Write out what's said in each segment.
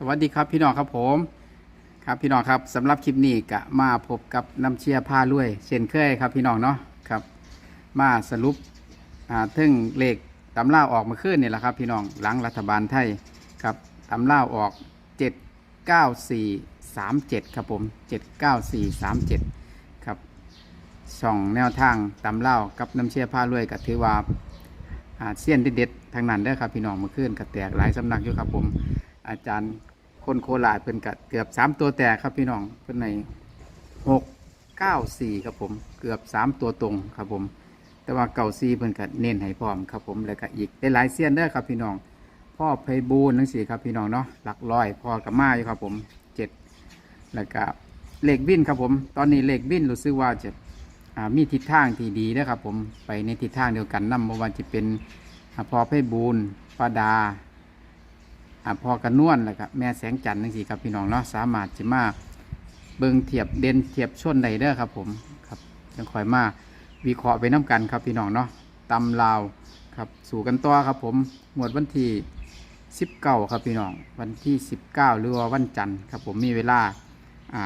สวัสดีครับพี่น้องครับผมครับพี่น้องครับสำหรับคลิปนี้ก็มาพบกับน้ำเชียร์ผ้าลุยเช่นเคยครับพี่น้องเนาะครับ มาสรุปอ่าถึงเลขตำล่าออกมาขึ้นนี่แหละครับ พี่น้องหลังรัฐบาลไทยครับตำล่าออก 79437 ครับผม 79437 ครับช่องแนวทางตำเล่ากับน้ำเชียร์ผ้าลุยก็ถือว่าอาเสี้ยนเด็ดๆทางนั้นเด้อครับพี่น้องเมื่อคืนก็แตกหลายสำนักอยู่ครับผมอาจารย์ คนโคราชเพิ่นกัดเกือบสามตัวแตกครับพี่น้องเพิ่นในหกเก้าสี่ครับผมเกือบสามตัวตรงครับผม แต่ว่าเก่าซีเพิ่นกัดเน้นให้พร้อมครับผมแล้วก็อีกได้หลายเสี้ยนเด้อครับพี่น้องพ่อไพบูลย์ทั้งสี่ครับพี่น้องเนาะหลักร้อยพ่อกับมาอยู่ครับผมเจ็ดแล้วก็เลขบินครับผม ตอนนี้เลขบินรู้สึกว่าจะามีทิศทางที่ดีนะครับผมไปในทิศทางเดียวกันนั่นเมื่อวันจะเป็นพ่อไพบูลป้าดา พอกันนวลแล้วครับแม่แสงจันทร์นั่นสิครับพี่น้องเนาะสามารถจะมาเบิ่งเทียบเด่นเทียบชนใดเด้อครับผมครับยังคอยมาวิเคราะห์ไปน้กันครับพี่น้องเนาะตำลาวครับสู่กันต่อครับผมหมวดวันที่สิบเก้าครับพี่น้องวันที่สิบเก้าหรือว่าวันจันทร์ครับผมมีเวลาอ่า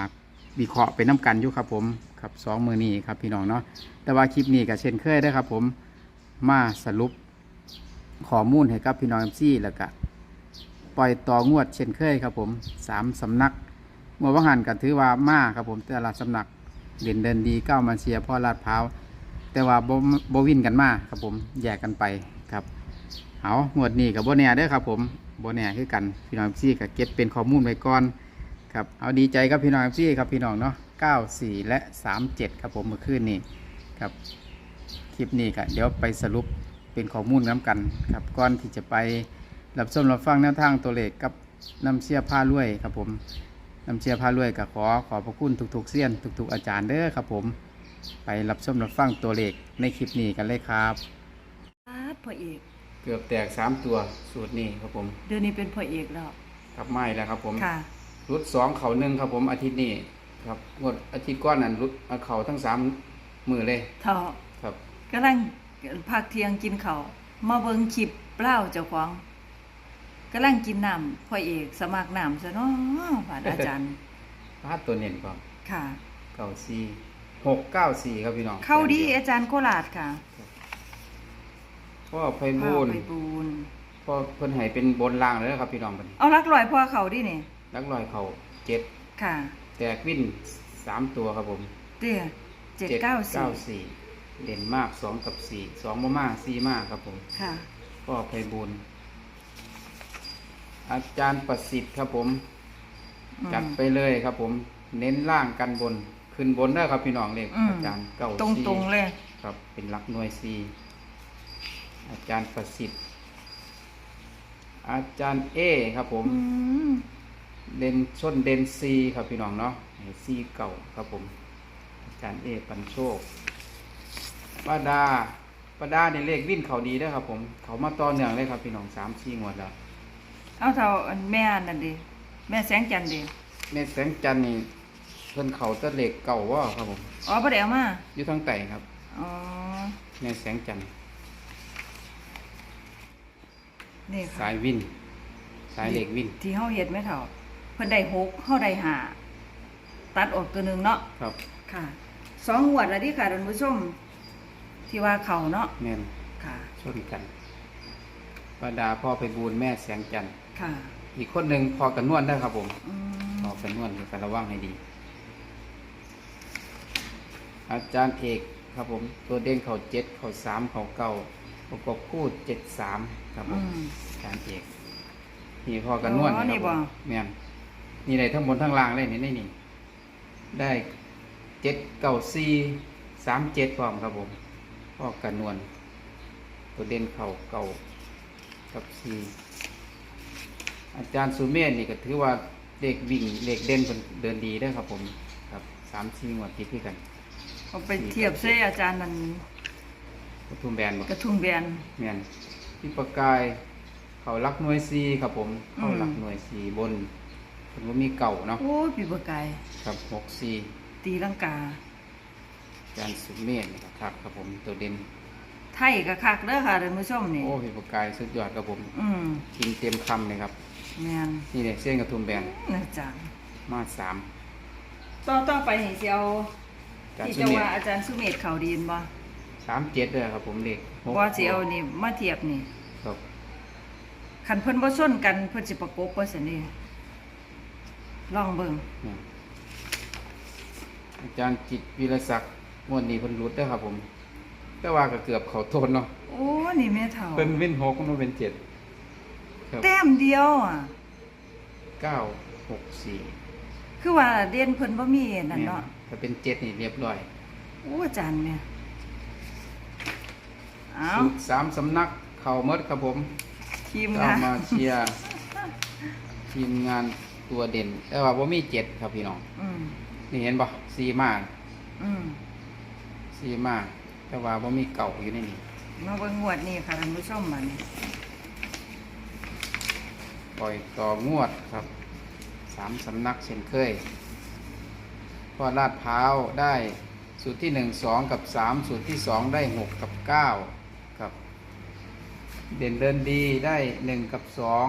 วิเคราะห์ไปน้กันอยู่ครับผมครับสองมือนี้ครับพี่น้องเนาะแต่ว่าคลิปนี้ก็เช่นเคยได้ครับผมมาสรุปข้อมูลให้กับพี่น้องเอฟซีแล้วก็ ปล่อยต่องวดเช่นเคยครับผมสามสำนักเมื่อว่างหันกันถือว่ามาครับผมแต่ละสำนักเด่นเดินดีเก้ามาเชียร์พ่อลาดพร้าวแต่ว่าโบวินกันมาครับผมแยกกันไปครับเอางวดนี้กับโบเน่เด้อครับผมโบเน่คือกันพี่น้องซี่กับเก็บเป็นข้อมูลไว้ก่อนครับเอาดีใจครับพี่น้องซี่ครับพี่น้องเนาะเก้าสี่และสามเจ็ดครับผมเมื่อคืนนี้ครับคลิปนี้ก็เดี๋ยวไปสรุปเป็นข้อมูลน้ำกันครับก่อนที่จะไป รับชมรับฟังแนวทางตัวเลขกับน้ำเชียร์ผ้าลวยครับผมน้ำเชียร์ผ้าลวยก็ขอขอบพระคุณทุกๆเสี้ยนทุกๆอาจารย์เด้อครับผม ไปรับชมรับฟังตัวเลขในคลิปนี้กันเลยครับอาดพ่อเอก เกือบแตกสามตัวสูตรนี้ครับผมเดือนนี้เป็นพ่อเอกแล้วครับไม่แล้วครับผมค่ะ รุดสองเขาหนึ่งครับผมอาทิตย์นี้ครับงวดอาทิตย์ก้อนนั้นรุดเอาเขาทั้งสามมือเลยเท่าครับ กำลังพักเที่ยงกินข้าวมาเบิ่งคลิปเปล่าเจ้าของ กำลังกินน้ำพ่อเอกสมัครน้ำซะเนาะผ่านอาจารย์พาดตัวเน้นครับค่ะเก้าสี่หกเก้าสี่ครับพี่น้องเข้าดีอาจารย์โคราชค่ะพ่อไพพาบูลย์ไปบูนพ่อเพิ่นให้เป็นบนล่างเลยครับพี่น้องเพิ่นเอาลักลอยพ่อเขาดินี่นักลอยเขาเจ็ดค่ะ แตกวินสามตัวครับผมเตี้ยเจ็ดเก้าสี่สี่เด่นมากสองกับสี่สองมามากสี่มากครับผม ค่ะก็ไพบูลย์ อาจารย์ประสิทธิ์ครับผมอืมจัดไปเลยครับผม เน้นล่างกันบน ขึ้นบนได้อครับพี่น้องเลขอืม อาจารย์เก้าตรงสี่ตรงๆเลย ครับ เป็นหลักหน่วยสี่อาจารย์ประสิทธิ์ อาจารย์เอครับผม อืม เด่นชนเด่นซีครับพี่น้องเนาะซีเก่าครับผม อาจารย์เอปันโชคป้าดาป้าดาในเลขวิ่นเขาดีเด้อครับผม เขามาต่อเนื่องเลยครับพี่น้องสามชีงวดแล้ว เอาเท่าอันแม่นั่นดิแม่แสงจันทร์ดิแม่แสงจันทร์นี่เพิ่นเขาแตะเลขเก่าว่าครับผมอ๋อบ่ได้เอามาอยู่ทางไต่ครับอ๋อแม่แสงจันทร์นี่ค่ะสายวิ่นสายเลขวิ่นที่เฮาเฮ็ดไหมเท่าเพิ่นได้หกเฮาได้ห้าตัดออกตัวหนึงเนาะครับค่ะสองงวดแล้วดิค่ะท่านผู้ชมที่ว่าเขาเนาะแม่นค่ะชนกันป้าดาพ่อไปบูนแม่แสงจันทร์ ค่ะ อีกคนหนึ่งพอกันนวลได้อครับผม อืมออกกันนวดกันระวังให้ดี อาจารย์เอกครับผม ตัวเด้งเขาเจ็ดเขาสามเขาเก้าประกบคู่เจ็ดสามครับผอืม ม อาจารย์เอกนี่พอกันนวดอ๋อนี่ครับบ่ผมแม่นนี่ได้ทั้งบนทั้งล่างเลยนี่นี่นี่ ได้เจ็ดเก้าสี่สามเจ็ดพร้อมครับผมพอกันนวลตัวเด่นเขาเก้ากับสี่ อาจารย์สุเมธนี่ก็ถือว่าเลขวิ่งเลขเด่นเป็นเดินดีได้อครับผมครับสามสี่งวดติดที่กันเอาไปเทียบเซอาจารย์นั่นปทุมแบนบอกกระทุ่งแบนแมนพี่ประกาย เขารักหน่วยซีครับผมเขารักอืมหน่วยซีบนผมก็มีเก่าเนาะโอ้ยปีบกายครับหกซีตีลังกาอาจารย์สุเมธนี่ก็ครับครับผมตัวเด่นไทยก็คักเด้อค่ะท่านผู้ชมนี่โอ้พี่ประกายสุดยอดครับผม อืมกินเต็มคำเลยครับ แม่นนี่เลยเส้นกระทุมแบนอาจารย์มาสามต่อต่อไปนี่สิเอาจากที่สุจะเมว่าธอาจารย์สุเมธเขาดีนบ่สามเจ็ดเลยครับผมเลขหกว่าสิเอานี่มาเทียบนี่ครับคันเพิ่นบ่ส้นกันเพิ่นสิประกบบ่ซั่นนี่ลองเบิ่งเนี่ยอาจารย์จิตวิรศักดิ์งวดนี้เพิ่นรุดเด้อครับผม แต่ว่าก็เกือบเขาโทษเนาะโอ้นี่แม่เฒ่าเพิ่นเว้นหกมันเป็นเจ็ด ครับ แต้มเดียวอะ เก้าหกสี่คือว่าเด่นเพิ่นบ่มีนั่นเนี่ยเนาะถ้าเป็นเจ็ดนี่เรียบร้อยโอ้อาจารย์เนี่ยเอาสูตรสามสำนักเข่าหมดครับผมทีมเอางานมาเชียร์ทีมงานตัวเด่น แต่ว่าบ่มีเจ็ดครับพี่น้องอืมนี่เห็นบ่ซีมาอืมซีมาแต่ว่าบ่มีเก่าอยู่ในนี้มาเบิ่งงวดนี้ค่ะท่านผู้ชมมานี่ป ล่อยต่องวดครับสามสำนักเช่นเคยพอลาดพร้าวได้สูตรที่หนึ่งสองกับสามสูตรที่สองได้หกกับเก้าครับ เด่นเดินดีได้หนึ่งกับสอง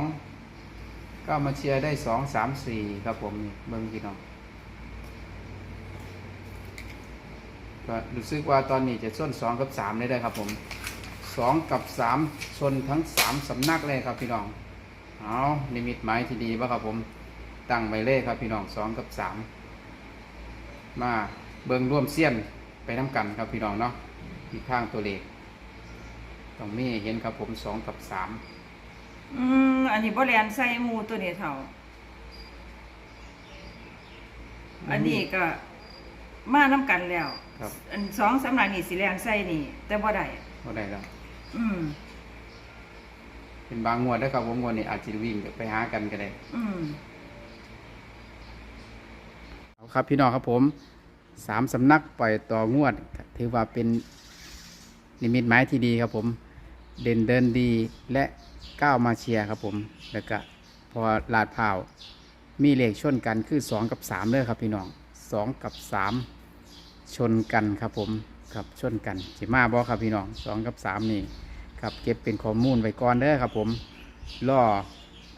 ก็มาเชียร์ได้สองสามสี่ครับผมเบิ่งพี่น้องก็รู้สึกว่าตอนนี้จะส้นสองกับสามเลยได้ครับผมสองกับสามชนทั้งสามสำนักเลยครับพี่น้อง เอานิมิตหมายที่ดีป่ะครับผม ตั้งไว้เลยครับพี่น้องสองกับสามมาเบิ่งร่วมเสี้ยนไปน้ำกันครับพี่น้องเนาะที่ข้างตัวเลขต้องมีให้เห็นครับผมสองกับสามอืมอันนี้บ่แลนใส่หมูตัวนี้เท่า อันนี้ก็มาน้ำกันแล้ว ครับ อันสองสำนักนี่สิแลนใส่นี่ แต่บ่ได้ก็ได้แล้ว อืม เป็นบางงวดนะครับผมงวดนี้อาจจะวิ่งไปหากันก็ได้อืมเอาครับพี่น้องครับผมสามสำนักปล่อยต่องวดก็ถือว่าเป็นนิมิตหมายที่ดีครับผม เด่นเดินดีและก้าวมาเชียร์ครับผม แล้วก็พอลาดพร้าว มีเลขชนกันคือ 2 กับ3เลยครับพี่น้อง 2 กับ 3 ชนกันครับผมครับชนกันสิมาบอครับพี่น้อง 2 กับ 3 นี่ ครับเก็บเป็นข้อมูลไว้ก่อนเด้อครับ ผมล่อ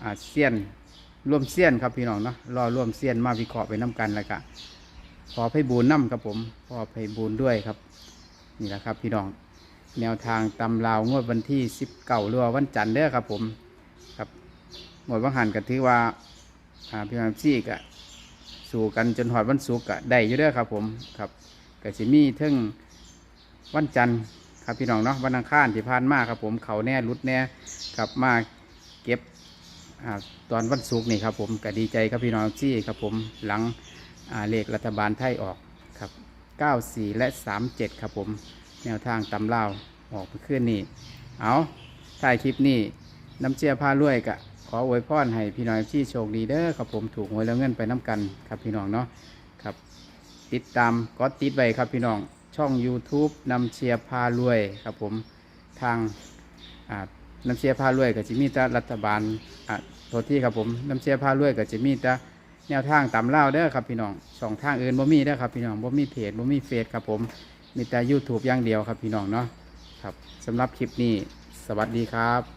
อาเซียนร่วมเสี้ยนครับพี่น้องเนาะรอร่วมเสี้ยนมาวิเคราะห์ไปน้กันแล้วก็พอไพบูลย์น้ำครับผมพอไพบูลย์ด้วยครับ นี่แหละครับพี่น้องแนวทางตำราวงวดวันที่สิบเก้าหรือว่าวันจันทร์เด้อครับ ผมครับหมดวังหันก็ถือว่าพี่น้องซี่ก็สู่กันจนหอดวันศุกร์ก็ได้อยู่เด้อครับ ผมครับก็สิมีเทึ่งวันจันทร์ ครับพี่น้องเนาะวันอังคารที่ผ่านมาครับผมเขาแน่รุดแน่ครับมาเก็บอตอนวันศุกร์นี่ครับผมก็ดีใจครับพี่น้องที่ครับผมหลังเลขรัฐบาลไทยออกครับ 94 และ 37 ครับผมแนวทางตำลาออกไปขึ้นนี่เอาถ่ายคลิปนี้น้ำเจียผ้ารวยกะขออวยพรให้พี่น้องที่โชคดีเด้อครับผมถูกหวยแล้วเงินไปน้ำกันครับพี่น้องเนาะครับ ติดตามก็ติดไว้ครับพี่น้อง ช่อง YouTube นำเชียร์พารวยครับผมทางน้ำเชียร์ผ้ารวยก็จะมีต่รัฐบาลโทษที่ครับผมน้ำเชียร์ผ้ารวยก็จะมีต่แนวทางตามเล่าวเด้อครับพี่น้องสองทางอื่นบ่มีเด้อครับพี่น้องบ่มีเพจบ่มีเฟซครับผมมีแต่ YouTube อย่างเดียวครับพี่น้องเนาะครับสำหรับคลิปนี้ สวัสดีครับ